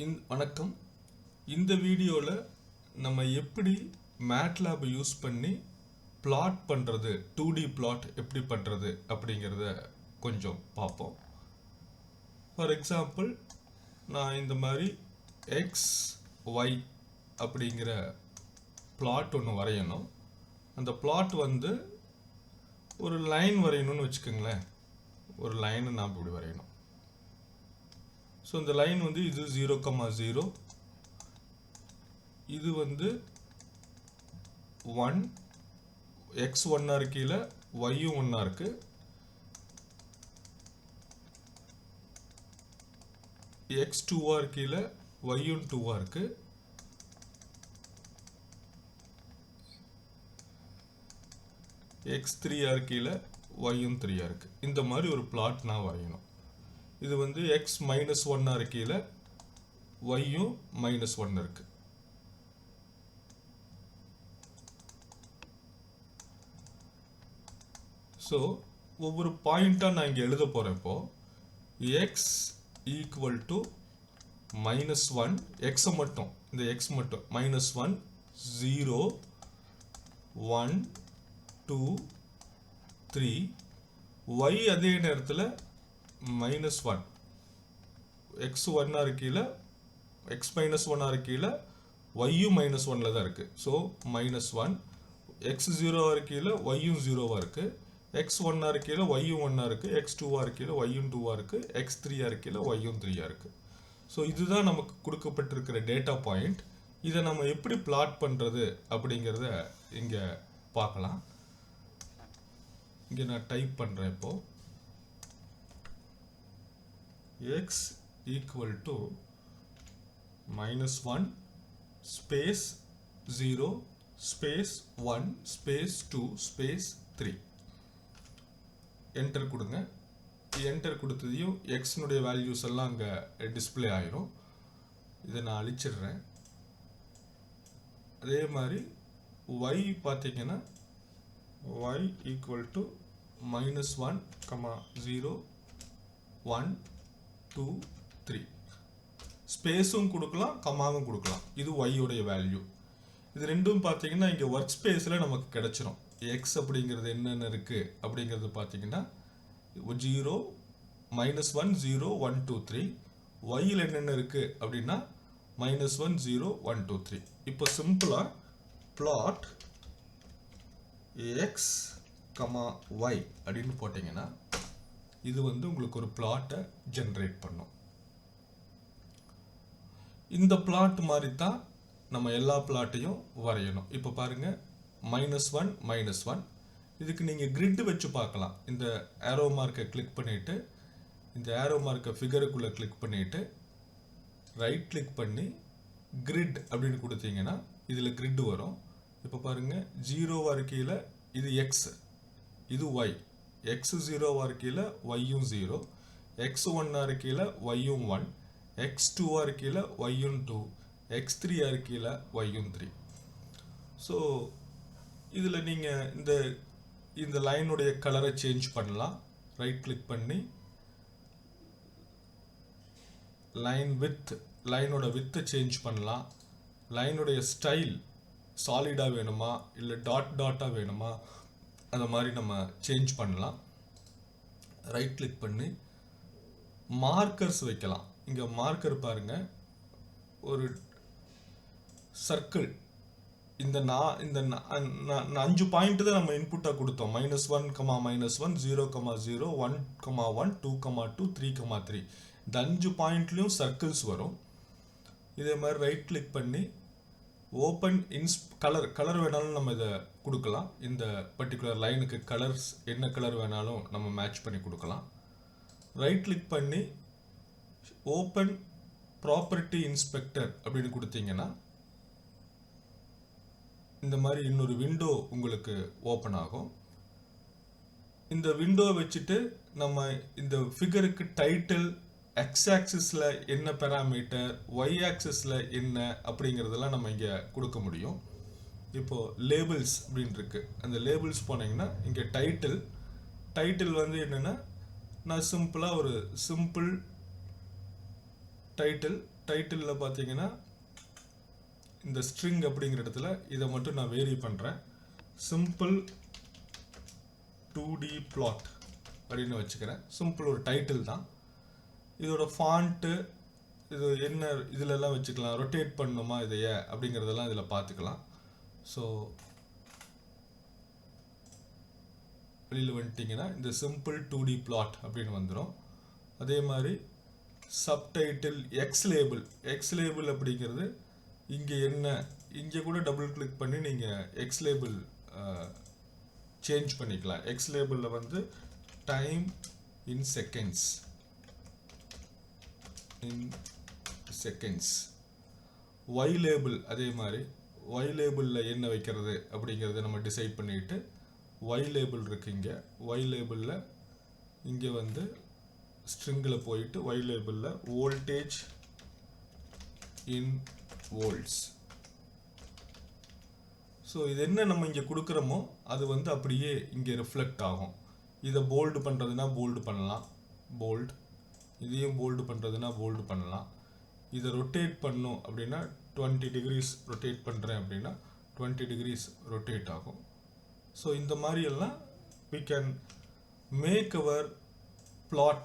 இந் வணக்கம். இந்த வீடியோவில் நம்ம எப்படி மேட்லேப் யூஸ் பண்ணி பிளாட் பண்ணுறது டூ டி பிளாட் எப்படி பண்ணுறது அப்படிங்கிறத கொஞ்சம் பார்ப்போம் ஃபார் எக்ஸாம்பிள் நான் இந்த மாதிரி எக்ஸ் ஒய் அப்படிங்கிற பிளாட் ஒன்று வரையணும். அந்த பிளாட் வந்து ஒரு லைன் வரையணும்னு வச்சுக்கோங்களேன். ஒரு லைனை நாம் இப்படி வரையணும். ஸோ இந்த லைன் வந்து இது ஜீரோ கம்மா ஜீரோ இது வந்து ஒன் எக்ஸ் ஒன்னாக இருக்கையில் ஒய்யும் ஒன்றா இருக்கு. எக்ஸ் டூவாக இருக்கையில் ஒய்யும் டூவாக இருக்கு. எக்ஸ் த்ரீயாக இருக்கையில் ஒய்யும் த்ரீயாக இருக்கு. இந்த மாதிரி ஒரு பிளாட் நான் வரையணும். இது வந்து எக்ஸ் மைனஸ் ஒன்னாக இருக்கையில் ஒய்யும் மைனஸ் ஒன் இருக்கு. ஸோ ஒவ்வொரு பாயிண்ட்டாக நான் இங்கே எழுத போகிறேன் இப்போது x equal to minus one எக்ஸை மட்டும். இந்த எக்ஸ் மட்டும். Minus one zero one two three y அதே நேரத்தில் மைனஸ் ஒன் எக்ஸ் ஒன்னாக இருக்கையில் எக்ஸ் மைனஸ் ஒன்னாக இருக்கையில் ஒய்யும் மைனஸ் ஒனில் தான் இருக்குது ஸோ மைனஸ் ஒன் எக்ஸ் ஜீரோவாக இருக்கையில் ஒய்யும் ஜீரோவாக இருக்குது எக்ஸ் ஒன்னாக இருக்கையில் ஒய்யும் ஒன்னாக இருக்குது எக்ஸ் டூவாக இருக்கையில் ஒய்யும் டூவாக இருக்குது எக்ஸ் த்ரீயாக இருக்கையில் ஒய்யும் த்ரீயாக இருக்குது ஸோ இதுதான் நமக்கு கொடுக்கப்பட்டிருக்கிற டேட்டா பாயிண்ட் இதை நம்ம எப்படி பிளாட் பண்ணுறது அப்படிங்கிறத இங்கே பார்க்கலாம். இங்கே நான் டைப் பண்ணுறேன் இப்போது x equal to minus 1 space 0 space 1 space 2 space 3 enter கொடுங்க. என்டர் கொடுத்ததையும் எக்ஸ்னுடைய வேல்யூஸ் எல்லாம் அங்கே டிஸ்பிளே ஆயிரும். இதை நான் அழிச்சிடுறேன். அதே மாதிரி ஒய் பார்த்தீங்கன்னா y equal to minus one comma zero one two three ஸ்பேஸும் கொடுக்கலாம் கமாவும் கொடுக்கலாம். இது ஒய்யோடைய வேல்யூ இது ரெண்டும் பார்த்தீங்கன்னா இங்கே ஒர்க் ஸ்பேஸில் நமக்கு கிடைச்சிரும். எக்ஸ் அப்படிங்கிறது என்னென்ன இருக்குது அப்படிங்கிறது பார்த்தீங்கன்னா zero minus one zero one two three ஒய்யில் என்னென்ன இருக்குது அப்படின்னா minus one zero one two three இப்போ சிம்பிளாக பிளாட் எக்ஸ் கமா ஒய் அப்படின்னு போட்டிங்கன்னா இது வந்து உங்களுக்கு ஒரு பிளாட்டை ஜென்ரேட் பண்ணும். இந்த பிளாட் மாதிரி தான் நம்ம எல்லா பிளாட்டையும் வரையணும். இப்போ பாருங்க மைனஸ் ஒன் மைனஸ் ஒன் இதுக்கு நீங்கள் கிரிட்டு வச்சு பார்க்கலாம். இந்த ஏரோ மார்க்கை கிளிக் பண்ணிவிட்டு இந்த ஏரோ மார்க்கை ஃபிகருக்குள்ளே கிளிக் பண்ணிவிட்டு ரைட் கிளிக் பண்ணி கிரிட் அப்படின்னு கொடுத்தீங்கன்னா இதில் கிரிட் வரும். இப்போ பாருங்கள் ஜீரோ வரைக்கையில் இது எக்ஸ் இது ஒய் எக்ஸ் ஜீரோவாக இருக்கையில் ஒய்யும் ஜீரோ எக்ஸ் ஒன்னாக இருக்கையில் ஒய்யும் ஒன் எக்ஸ் டூவாக இருக்கையில் ஒய்யும் டூ எக்ஸ் த்ரீயாக இருக்கையில் ஒய்யும் த்ரீ ஸோ இதில் நீங்கள் இந்த இந்த லைனுடைய கலரை சேஞ்ச் பண்ணலாம். ரைட் கிளிக் பண்ணி லைன் வித் லைனோட வித்தை சேஞ்ச் பண்ணலாம். லைனுடைய ஸ்டைல் சாலிடாக வேணுமா? இல்லை டாட் டாட்டாக வேணுமா? அதை மாதிரி நம்ம சேஞ்ச் பண்ணலாம். ரைட் கிளிக் பண்ணி மார்க்கர்ஸ் வைக்கலாம். இங்கே மார்க்கர் பாருங்கள் ஒரு சர்க்கிள் இந்த நான் இந்த அஞ்சு பாயிண்ட் தான் நம்ம இன்புட்டாக கொடுத்தோம். Minus one comma minus one zero comma zero one comma one two comma two three comma three இந்த அஞ்சு பாயிண்ட்லேயும் சர்க்கிள்ஸ் வரும். இதே மாதிரி ரைட் கிளிக் பண்ணி ஓப்பன் இன்ஸ் கலர் கலர் வேணாலும் நம்ம இதை கொடுக்கலாம். இந்த பர்டிகுலர் லைனுக்கு கலர்ஸ் என்ன கலர் வேணாலும் நம்ம மேட்ச் பண்ணி கொடுக்கலாம். ரைட் கிளிக் பண்ணி ஓப்பன் ப்ராப்பர்ட்டி இன்ஸ்பெக்டர் அப்படின்னு கொடுத்தீங்கன்னா இந்த மாதிரி இன்னொரு விண்டோ உங்களுக்கு ஓப்பன் ஆகும். இந்த விண்டோ வச்சுட்டு நம்ம இந்த ஃபிகருக்கு டைட்டில் எக்ஸ் ஆக்சிஸில் என்ன பெராமீட்டர் ஒய் ஆக்சிஸில் என்ன அப்படிங்கிறதெல்லாம் நம்ம இங்கே கொடுக்க முடியும். இப்போது லேபிள்ஸ் அப்படின்னு இருக்கு அந்த லேபிள்ஸ் போனீங்கன்னா இங்கே டைட்டில் டைட்டில் வந்து என்னென்னா நான் சிம்பிளாக ஒரு சிம்பிள் டைட்டில் டைட்டிலில் பார்த்தீங்கன்னா இந்த ஸ்ட்ரிங் அப்படிங்கிற இடத்துல இதை மட்டும் நான் வேரி பண்ணுறேன் சிம்பிள் டூ டி பிளாட் அப்படின்னு வச்சுக்கிறேன். சிம்பிள் ஒரு டைட்டில் தான். இதோட ஃபாண்ட்டு இது என்ன இதிலெல்லாம் வச்சுக்கலாம். ரொட்டேட் பண்ணணுமா இதைய அப்படிங்கிறதெல்லாம் இதில் பார்த்துக்கலாம். ஸோ வெளியில் வந்துட்டிங்கன்னா இந்த சிம்பிள் டூ டி பிளாட் அப்படின்னு வந்துடும் அதே மாதிரி subtitle x label x label அப்படிங்கிறது இங்கே என்ன இங்கே கூட டபுள் கிளிக் பண்ணி நீங்கள் எக்ஸ் லேபிள் சேஞ்ச் பண்ணிக்கலாம். எக்ஸ் லேபிளில் வந்து time in seconds in seconds y label அதே மாதிரி ஒய் லேபிளில் என்ன வைக்கிறது அப்படிங்கிறத நம்ம டிசைட் பண்ணிட்டு ஒய் லேபிள் இருக்கு இங்கே. ஒய் லேபிளில் இங்கே வந்து ஸ்ட்ரிங்கில் போயிட்டு ஒய் லேபிளில் வோல்டேஜ் இன் வோல்ட்ஸ் ஸோ இது என்ன நம்ம இங்கே கொடுக்குறோமோ அது வந்து அப்படியே இங்கே ரிஃப்ளெக்ட் ஆகும். இதை போல்டு பண்ணுறதுனா போல்டு பண்ணலாம். போல்ட் இதையும் போல்டு பண்ணுறதுனா போல்டு பண்ணலாம். இதை ரொட்டேட் பண்ணும் அப்படின்னா டுவெண்ட்டி டிகிரிஸ் ரொட்டேட் பண்ணுறேன் அப்படின்னா டுவெண்ட்டி டிகிரிஸ் ரொட்டேட் ஆகும். ஸோ இந்த மாதிரியெல்லாம் we can make our plot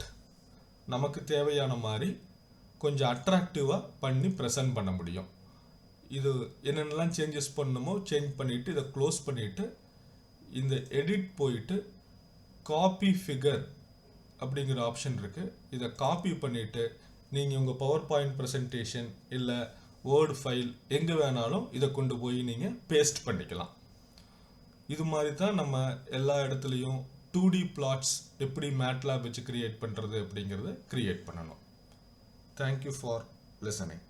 நமக்கு தேவையான மாதிரி கொஞ்சம் அட்ராக்டிவாக பண்ணி ப்ரெசன்ட் பண்ண முடியும். இது என்னென்னலாம் சேஞ்சஸ் பண்ணணுமோ சேஞ்ச் பண்ணிவிட்டு இதை க்ளோஸ் பண்ணிவிட்டு இந்த எடிட் போயிட்டு காப்பி ஃபிகர் அப்படிங்கிற ஆப்ஷன் இருக்குது இதை காப்பி பண்ணிவிட்டு நீங்கள் உங்கள் பவர் பாயிண்ட் ப்ரெசன்டேஷன் இல்லை வேர்டு ஃபைல் எங்கே வேணாலும் இதை கொண்டு போய் நீங்கள் பேஸ்ட் பண்ணிக்கலாம். இது மாதிரி தான் நம்ம எல்லா இடத்துலையும் டூ டி பிளாட்ஸ் எப்படி மேட்லாப் வச்சு கிரியேட் பண்ணுறது அப்படிங்கிறத கிரியேட் பண்ணணும். Thank you for listening